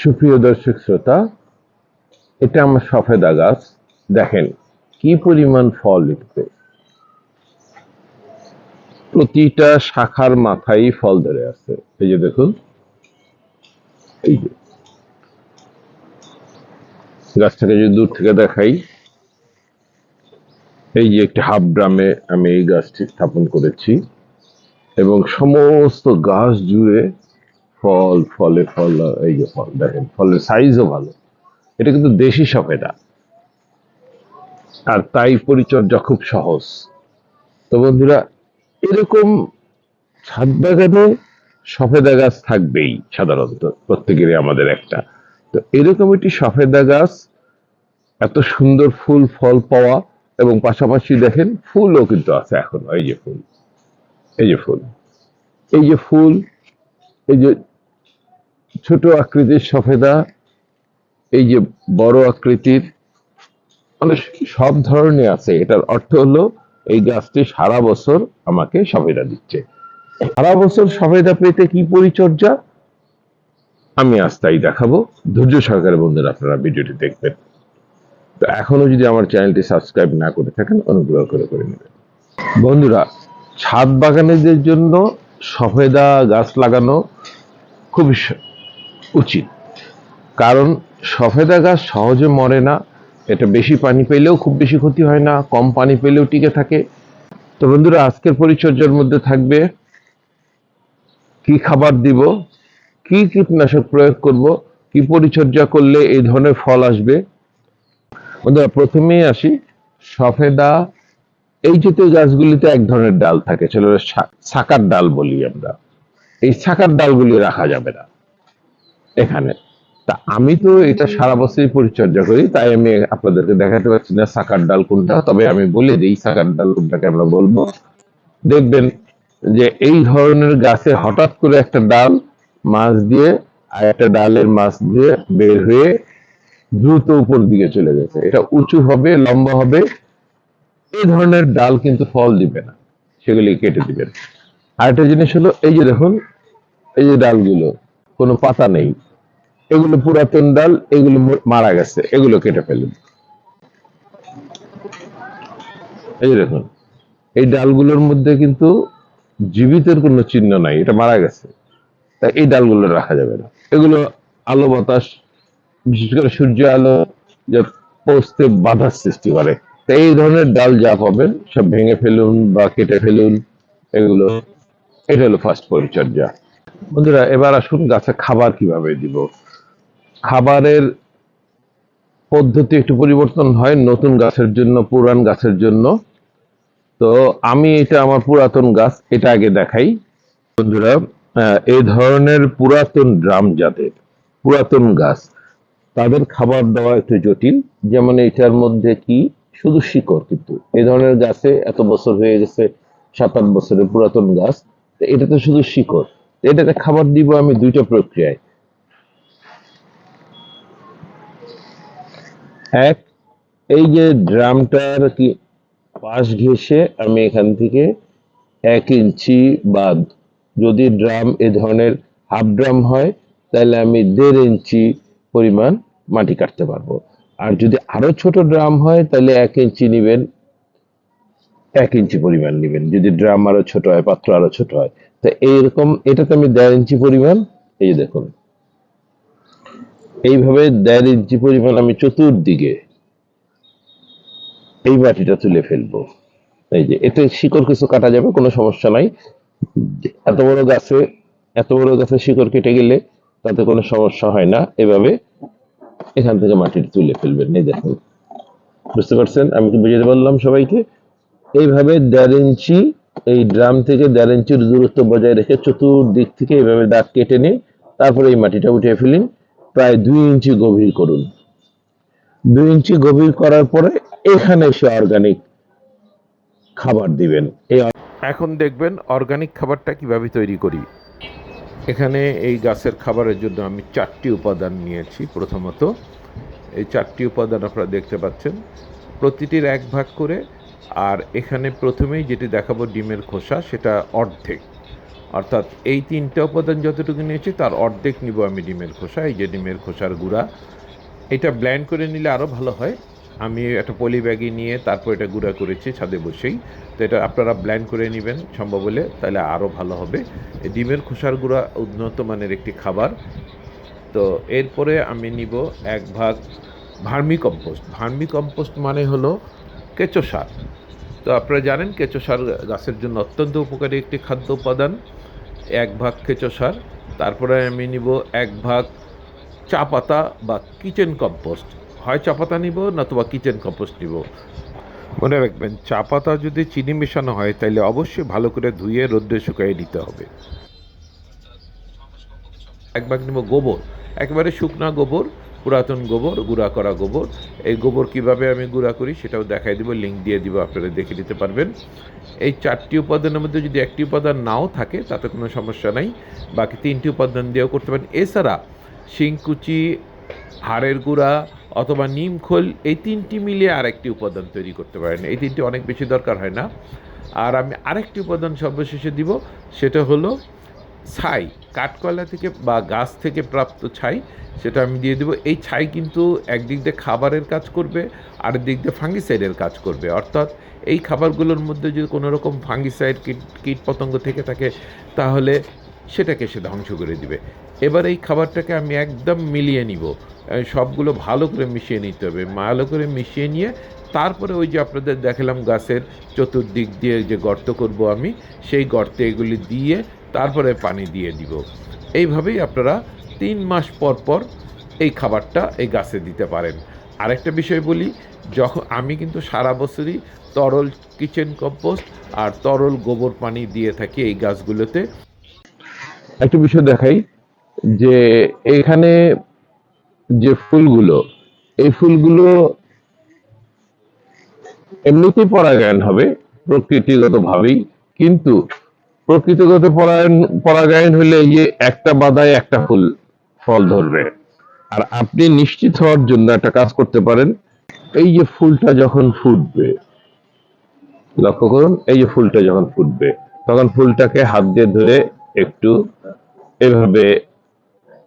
সুপ্রিয় দর্শক শ্রোতা, এটা আমার সফেদা গাছ। দেখেন, কি পরিমাণ ফল এতে প্রতিটা শাখার মাথায় ফল ধরে আছে। এই যে দেখুন, এই যে। গাছটাকে যদি দূর থেকে দেখাই, এই যে একটি হাফ ড্রামে আমি এই গাছটি স্থাপন করেছি। এবং সমস্ত গাছ জুড়ে ফল, ফলে ফল, এই যে ফল, দেখেন, ফলের সাইজও ভালো। এটা কিন্তু দেশি সফেদা আর তাই পরিচর্যা খুব সহজ। তো বন্ধুরা, এরকম ছাদ বাগানে সফেদা গাছ থাকবেই সাধারণত, প্রত্যেকেরই আমাদের একটা। তো এরকম একটি সফেদা গাছ এত সুন্দর ফুল, ফল পাওয়া এবং পাশাপাশি দেখেন ফুলও কিন্তু আছে এখন, এই যে ফুল, এই যে ফুল, এই যে ফুল, এই যে ছোট আকৃতির সফেদা, এই যে বড় আকৃতির মানে সব ধরনের আছে। এটার অর্থ হলো, এই গাছটি সারা বছর আমাকে সফেদা দিচ্ছে। সারা বছর সফেদা পেতে কি পরিচর্যা? আমি আজ তাই দেখাবো। ধৈর্য সহকারে বন্ধুরা, আপনারা ভিডিওটি দেখবেন। তো এখনও যদি আমার চ্যানেলটি সাবস্ক্রাইব না করে থাকেন, অনুগ্রহ করে করে নেবেন। বন্ধুরা, ছাদ বাগানেদের জন্য সফেদা গাছ লাগানো খুবই উচিত। কারণ সফেদা গাছ সহজে মরে না, এটা বেশি পানি পেলেও খুব বেশি ক্ষতি হয় না, কম পানি পেলেও টিকে থাকে। তো বন্ধুরা, আজকের পরিচর্যার মধ্যে থাকবে, কি খাবার দিব, কি কীটনাশক প্রয়োগ করব, কি পরিচর্যা করলে এই ধরনের ফল আসবে। বন্ধুরা, প্রথমেই আসি, সফেদা, এই জাতীয় গাছগুলিতে এক ধরনের ডাল থাকে শা- শাকার ডাল বলি আমরা। এই শাকার ডালগুলি রাখা যাবে না। এখানে। তা আমি তো এটা সারা বছরই পরিচর্যা করি তাই আমি আপনাদেরকে দেখাতে পারছি না শাকার ডাল কোনটা তবে আমি বলে দিই শাকার ডাল কোনটাকে আমরা বলব। দেখবেন যে এই ধরনের গাছে হঠাৎ করে একটা ডাল মাছ দিয়ে আর একটা ডালের মাছ দিয়ে বের হয়ে দ্রুত উপর দিকে চলে গেছে। এটা উঁচু হবে লম্বা হবে এই ধরনের ডাল কিন্তু ফল দিবে না সেগুলি কেটে দিবেন। আরেকটা জিনিস হলো এই যে দেখুন এই যে ডালগুলো কোনো পাতা নেই। এগুলো পুরাতন ডাল, এগুলো মারা গেছে, এগুলো কেটে ফেলুন। এই যে দেখুন, এই ডালগুলোর মধ্যে কিন্তু জীবিতের কোনো চিহ্ন নাই, এটা মারা গেছে। তাই এই ডালগুলো রাখা যাবে না। এগুলো আলো বাতাস, বিশেষ করে সূর্য আলো, যা পৌঁছতে বাধার সৃষ্টি করে। তাই এই ধরনের ডাল যা পাবেন, সব ভেঙে ফেলুন বা কেটে ফেলুন, এগুলো, এটা হলো ফার্স্ট পরিচর্যা। বন্ধুরা, এবার আসুন গাছে খাবার কীভাবে দিব। খাবারের পদ্ধতি একটু পরিবর্তন হয় নতুন গাছের জন্য, পুরান গাছের জন্য। তো আমি এটা আমার পুরাতন গাছ, এটা আগে দেখাই। বন্ধুরা এই ধরনের পুরাতন ড্রাম যাদের পুরাতন গাছ, তাদের খাবার দেওয়া একটু জটিল। যেমন এটার মধ্যে কি? শুধু শিকড় কিন্তু। এই ধরনের গাছে এত বছর হয়ে গেছে, সাত আট বছরের পুরাতন গাছ এটা তো শুধু শিকড়। এটাতে খাবার দিব আমি দুইটা প্রক্রিয়ায়। এক, এই যে ড্রামটার কি পাশ ঘেঁষে আমি এখান থেকে এক ইঞ্চি বা যদি ড্রাম এ ধরনের হাফ ড্রাম হয়, তাহলে আমি দেড় ইঞ্চি পরিমাণ মাটি কাটতে পারব। আর যদি আরও ছোট ড্রাম হয়, তাহলে এক ইঞ্চি নেবেন, এক ইঞ্চি পরিমাণ নেবেন। যদি ড্রাম আরও ছোট হয়, পাত্র আরও ছোট হয়। তো এইরকম, এটাতে আমি দেড় ইঞ্চি পরিমাণ, এই দেখুন। এইভাবে দেড় ইঞ্চি পরিমাণ আমি চতুর্দিকে এই মাটিটা তুলে ফেলব। এই যে, এতে শিকড় কিছু কাটা যাবে, কোনো সমস্যা নাই। এত বড় গাছে, এত বড় গাছে শিকড় কেটে গেলে তাতে কোনো সমস্যা হয় না। এভাবে এখান থেকে মাটিটা তুলে ফেলবেন। এই দেখুন। বুঝতে পারছেন? আমি কি বুঝাতে পারলাম সবাইকে? এইভাবে দেড় ইঞ্চি, এই ড্রাম থেকে দেড় ইঞ্চির দূরত্ব বজায় রেখে চতুর্দিক থেকে এইভাবে দাগ কেটে নিয়ে তারপরে এই মাটিটা উঠিয়ে ফেলিন প্রায় দুই ইঞ্চি গভীর করুন। দুই ইঞ্চি গভীর করার পরে এখানে সে অর্গানিক খাবার দিবেন। এই এখন দেখবেন অর্গানিক খাবারটা কীভাবে তৈরি করি। এখানে এই গাছের খাবারের জন্য আমি চারটি উপাদান নিয়েছি প্রথমত। এই চারটি উপাদান আপনারা দেখতে পাচ্ছেন। প্রতিটির এক ভাগ করে আর এখানে প্রথমেই যেটি দেখাবো ডিমের খোসা, সেটা অর্ধেক। অর্থাৎ এই তিনটা উপাদান যতটুকু নিয়েছি, তার অর্ধেক নিব আমি ডিমের খোসা, এই যে ডিমের খোসার গুঁড়া। এটা ব্ল্যান্ড করে নিলে আরও ভালো হয়। আমি একটা পলি ব্যাগে নিয়ে তারপর এটা গুঁড়া করেছি ছাদে বসেই। তো এটা আপনারা ব্ল্যান্ড করে নেবেন সম্ভব হলে, তাহলে আরও ভালো হবে। ডিমের খোসার গুঁড়া উন্নত মানের একটি খাবার। তো এরপরে আমি নিব এক ভাগ ভার্মি কম্পোস্ট ভার্মি কম্পোস্ট মানে হলো কেঁচো সার। তো আপনারা জানেন, কেঁচো সার গাছের জন্য অত্যন্ত উপকারী একটি খাদ্য উপাদান। এক ভাগ কেঁচো সার, তারপরে আমি নিব এক ভাগ চা পাতা বা কিচেন কম্পোস্ট। হয় চা পাতা নিব নতুবা কিচেন কম্পোস্ট নিব। মনে রাখবেন, চা পাতা যদি চিনি মেশানো হয় তাহলে অবশ্যই ভালো করে ধুয়ে রোদ্রে শুকাইয়ে নিতে হবে। এক ভাগ নেব গোবর। একেবারে শুকনা গোবর পুরাতন গোবর, গুঁড়া করা গোবর। এই গোবর কীভাবে আমি গুঁড়া করি সেটাও দেখাই দিব লিঙ্ক দিয়ে দিব, আপনারা দেখে নিতে পারবেন। এই চারটি উপাদানের মধ্যে যদি একটি উপাদান নাও থাকে, তাতে কোনো সমস্যা নাই। বাকি তিনটি উপাদান দিয়েও করতে পারেন। এছাড়া শিংকুচি, হাড়ের গুঁড়া অথবা নিম খোল, এই তিনটি মিলিয়ে আরেকটি উপাদান তৈরি করতে পারেন। এই তিনটি অনেক বেশি দরকার হয় না। আর আমি আরেকটি উপাদান সর্বশেষে দিব, সেটা হলো ছাই কাঠকয়লা থেকে বা গাছ থেকে প্রাপ্ত ছাই, সেটা আমি দিয়ে দেবো। এই ছাই কিন্তু একদিক দিয়ে খাবারের কাজ করবে আর দিক দিয়ে ফাঙ্গিসাইডের কাজ করবে। অর্থাৎ এই খাবারগুলোর মধ্যে যদি কোনো রকম ফাঙ্গিসাইড, কীট কীট পতঙ্গ থেকে থাকে, তাহলে সেটাকে সে ধ্বংস করে দিবে। এবার এই খাবারটাকে আমি একদম মিলিয়ে নিব। সবগুলো ভালো করে মিশিয়ে নিতে হবে। ভালো করে মিশিয়ে নিয়ে তারপরে ওই যে আপনাদের দেখালাম গাছের চতুর্দিক দিয়ে যে গর্ত করব আমি, সেই গর্তে এগুলি দিয়ে তারপরে পানি দিয়ে দিব। এইভাবেই আপনারা তিন মাস পর পর এই খাবারটা এই গাছে দিতে পারেন। আরেকটা বিষয় বলি যখন আমি কিন্তু সারা বছরই তরল কিচেন কম্পোস্ট আর তরল গোবর পানি দিয়ে থাকি এই গাছগুলোতে। একটা বিষয় দেখাই, যে এখানে যে ফুলগুলো, এই ফুলগুলো এমনিতেই পরাগায়ন হবে প্রকৃতিগত ভাবেই কিন্তু প্রকৃতিগত পরায়ণ, পরাগায়ন হলে এই যে একটা বাদায় একটা ফুল, ফল ধরবে। আর আপনি নিশ্চিত হওয়ার জন্য একটা কাজ করতে পারেন, এই যে ফুলটা যখন ফুটবে, লক্ষ্য করুন, এই যে ফুলটা যখন ফুটবে, তখন ফুলটাকে হাত দিয়ে ধরে একটু এভাবে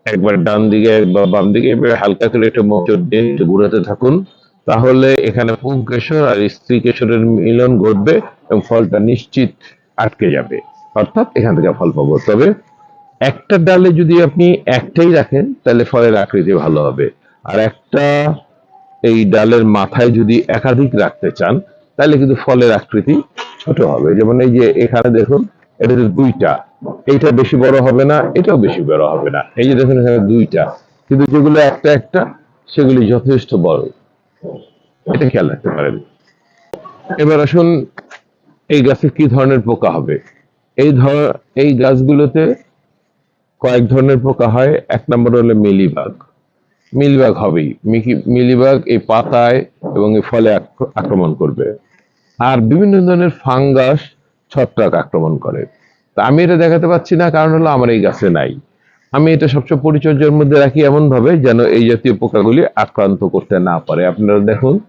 একবার ডান দিকে একবার বাম দিকে এভাবে হালকা করে একটু মোচড় দিয়ে একটু ঘুরাতে থাকুন, তাহলে এখানে পুংকেশর আর স্ত্রী কেশরের মিলন ঘটবে এবং ফলটা নিশ্চিত আটকে যাবে। অর্থাৎ এখান থেকে ফল পাবো। তবে একটা ডালে যদি আপনি একটাই রাখেন, তাহলে ফলের আকৃতি ভালো হবে। আর একটা এই ডালের মাথায় যদি একাধিক রাখতে চান, তাহলে কিন্তু ফলের আকৃতি ছোট হবে। যেমন এই যে এখানে দেখুন, এটা দুইটা, এইটা বেশি বড় হবে না, এটাও বেশি বড় হবে না। এই যে দেখুন এখানে দুইটা, কিন্তু যেগুলো একটা একটা, সেগুলি যথেষ্ট বড়। এটা খেয়াল রাখতে পারেন। এবার আসুন এই গাছে কি ধরনের পোকা হবে। এই ধর, এই গাছগুলোতে কয়েক ধরনের পোকা হয়। এক নম্বর হলো মিলিবাগ। মিলিবাগ হবেই। মিলিবাগ এই পাতায় এবং এই ফলে আক্র- আক্রমণ করবে। আর বিভিন্ন ধরনের ফাঙ্গাস ছত্রাক আক্রমণ করে। তা আমি এটা দেখাতে পাচ্ছি না, কারণ হলো আমার এই গাছে নাই। আমি এটা সবচেয়ে পরিচর্যার মধ্যে রাখি এমন ভাবে যেন এই জাতীয় পোকাগুলি আক্রান্ত করতে না পারে। আপনারা দেখুন,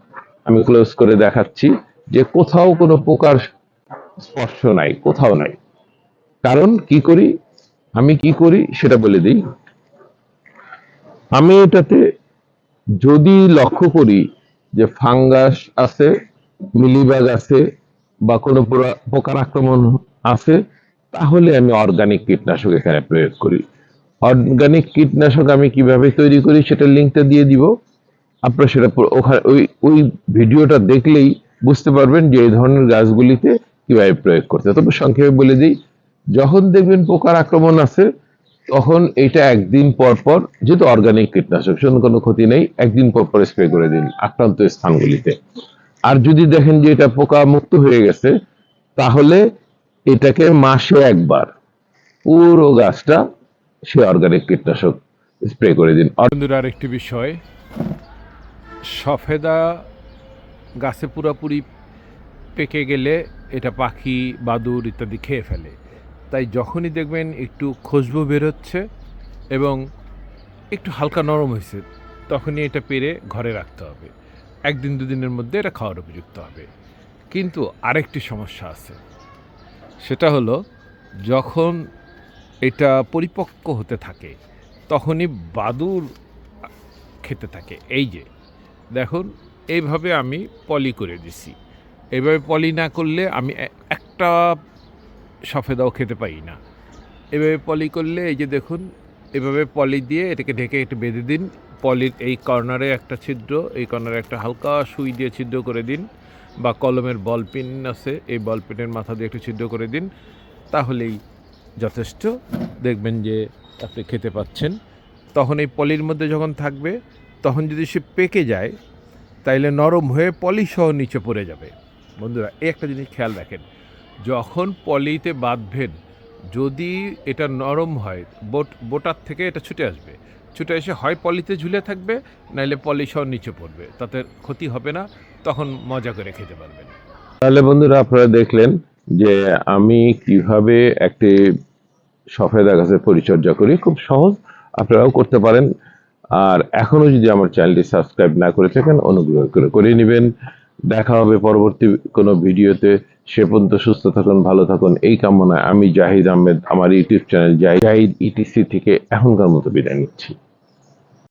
আমি ক্লোজ করে দেখাচ্ছি যে কোথাও কোনো পোকার স্পর্শ নাই, কোথাও নাই। কারণ কি করি? আমি কি করি সেটা বলে দিই। আমি এটাতে যদি লক্ষ্য করি যে ফাঙ্গাস আছে, মিলিবাগ আছে, বা কোনো পোকার আক্রমণ আছে, তাহলে আমি অর্গানিক কীটনাশক এখানে প্রয়োগ করি। অর্গানিক কীটনাশক আমি কীভাবে তৈরি করি সেটা লিঙ্কটা দিয়ে দিব। আপনারা সেটা ওখানে ওই ওই ভিডিওটা দেখলেই বুঝতে পারবেন যে এই ধরনের গাছগুলিতে কীভাবে প্রয়োগ করতে তবে সংক্ষেপে বলে দিই যখন দেখবেন পোকার আক্রমণ আছে, তখন এটা একদিন পর পর, যেহেতু অর্গানিক কীটনাশক, সেজন্য কোনো ক্ষতি নেই, একদিন পর পর স্প্রে করে দিন আক্রান্ত স্থানগুলিতে। আর যদি দেখেন যে এটা পোকা মুক্ত হয়ে গেছে, তাহলে এটাকে মাসে একবার পুরো গাছটা সে অর্গানিক কীটনাশক স্প্রে করে দিন। বন্ধুরা, আরেকটি বিষয়। সফেদা গাছে পুরোপুরি পেকে গেলে এটা পাখি বাদুর ইত্যাদি খেয়ে ফেলে। তাই যখনই দেখবেন একটু খুশবু বেরোচ্ছে এবং একটু হালকা নরম হয়েছে, তখনই এটা পেরে ঘরে রাখতে হবে। একদিন দুদিনের মধ্যে এটা খাওয়ার উপযুক্ত হবে। কিন্তু আরেকটি সমস্যা আছে। সেটা হলো, যখন এটা পরিপক্ক হতে থাকে, তখনই বাদুর খেতে থাকে। এই যে, দেখুন, এইভাবে আমি পলি করে দিছি। এইভাবে পলি না করলে আমি একটা সফেদাও খেতে পারি না। এভাবে পলি করলে এই যে দেখুন, এভাবে পলি দিয়ে এটাকে ঢেকে একটু বেঁধে দিন। পলির এই কর্নারে একটা ছিদ্র, এই কর্নারে একটা হালকা সুই দিয়ে ছিদ্র করে দিন বা কলমের বল পিন আছে, এই বল পিনের মাথা দিয়ে একটু ছিদ্র করে দিন। তাহলেই যথেষ্ট। দেখবেন যে আপনি খেতে পাচ্ছেন। তখন এই পলির মধ্যে যখন থাকবে, তখন যদি সে পেকে যায়, তাইলে নরম হয়ে পলি সহ নিচে পড়ে যাবে। বন্ধুরা, এই একটা জিনিস খেয়াল রাখেন। যখন পলিতে বাঁধবেন, যদি এটা নরম হয়, বোট, বোটার থেকে এটা ছুটে আসবে। ছুটে এসে হয় পলিতে ঝুলে থাকবে, নাইলে পলি সহ নিচে পড়বে। তাতে ক্ষতি হবে না, তখন মজা করে খেতে পারবেন। তাহলে বন্ধুরা আপনারা দেখলেন যে আমি কীভাবে একটি সফেদা গাছের পরিচর্যা করি। খুব সহজ, আপনারাও করতে পারেন। আর এখনও যদি আমার চ্যানেলটি সাবস্ক্রাইব না করে থাকেন, অনুগ্রহ করে করে নেবেন। দেখা হবে পরবর্তী কোনো ভিডিওতে। সে পর্যন্ত সুস্থ থাকুন, ভালো থাকুন। এই কামনায় আমি জাহিদ আহমেদ, আমার ইউটিউব চ্যানেল জাহিদ ইটিসি থেকে এখনকার মতো বিদায় নিচ্ছি।